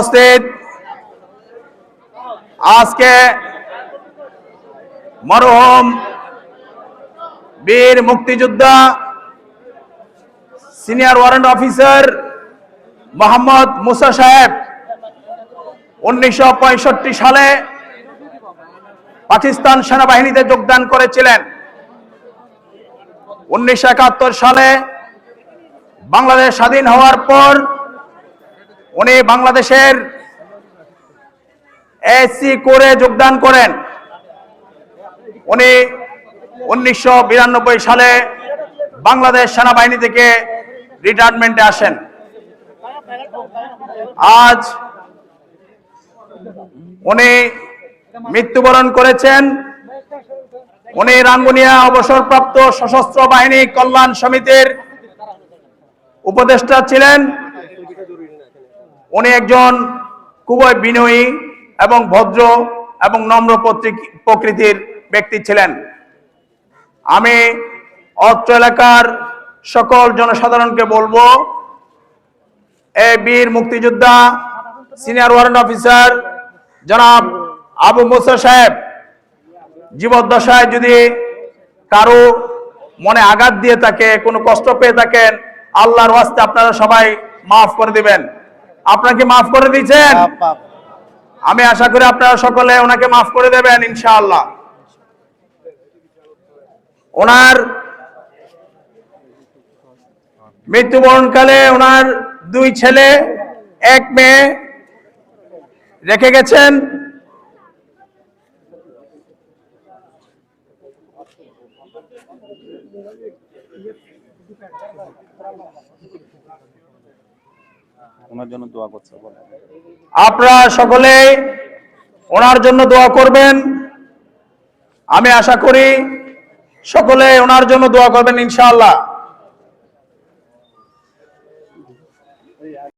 উপস্থিত। আজকে মরহম বীর মুক্তিযোদ্ধা senior warrant officer Mohammad Musa সাহেব উনিশশো পঁয়ষট্টি সালে পাকিস্তান সেনাবাহিনীতে যোগদান করেছিলেন। উনিশশো একাত্তর সালে বাংলাদেশ স্বাধীন হওয়ার পর উনি বাংলাদেশের এসি করে যোগদান করেন। উনি উনিশশো বিরানব্বই সালে বাংলাদেশ সেনাবাহিনী থেকে রিটায়ারমেন্টে আসেন। আজ উনি মৃত্যুবরণ করেছেন। উনি রাঙ্গুনিয়া অবসরপ্রাপ্ত সশস্ত্র বাহিনী কল্যাণ সমিতির উপদেষ্টা ছিলেন। উনি একজন খুবই বিনয়ী এবং ভদ্র এবং নম্র প্রকৃতির ব্যক্তি ছিলেন। আমি অত্র এলাকার সকল জনসাধারণকে বলব, এ বীর মুক্তিযোদ্ধা, সিনিয়র ওয়ারেন্ট অফিসার, জনাব আবু মুসা সাহেব, জীবদ্দশায় যদি কারও মনে আঘাত দিয়ে থাকে, কোনো কষ্ট পেয়ে থাকেন, আল্লাহর ওয়াস্তে আপনারা সবাই মাফ করে দিবেন। আপনাকে মাফ করে দিয়েছেন? আমি আশা করি আপনারা সকলে ওনাকে মাফ করে দেবেন ইনশাআল্লাহ। ওনার মৃত্যুবরণকালে ওনার দুই ছেলে এক মেয়ে রেখে গেছেন। ওনার জন্য দোয়া করছে আপনারা সকলে ওনার জন্য দোয়া করবেন। আমি আশা করি সকলে ওনার জন্য দোয়া করবেন, ইনশাআল্লাহ।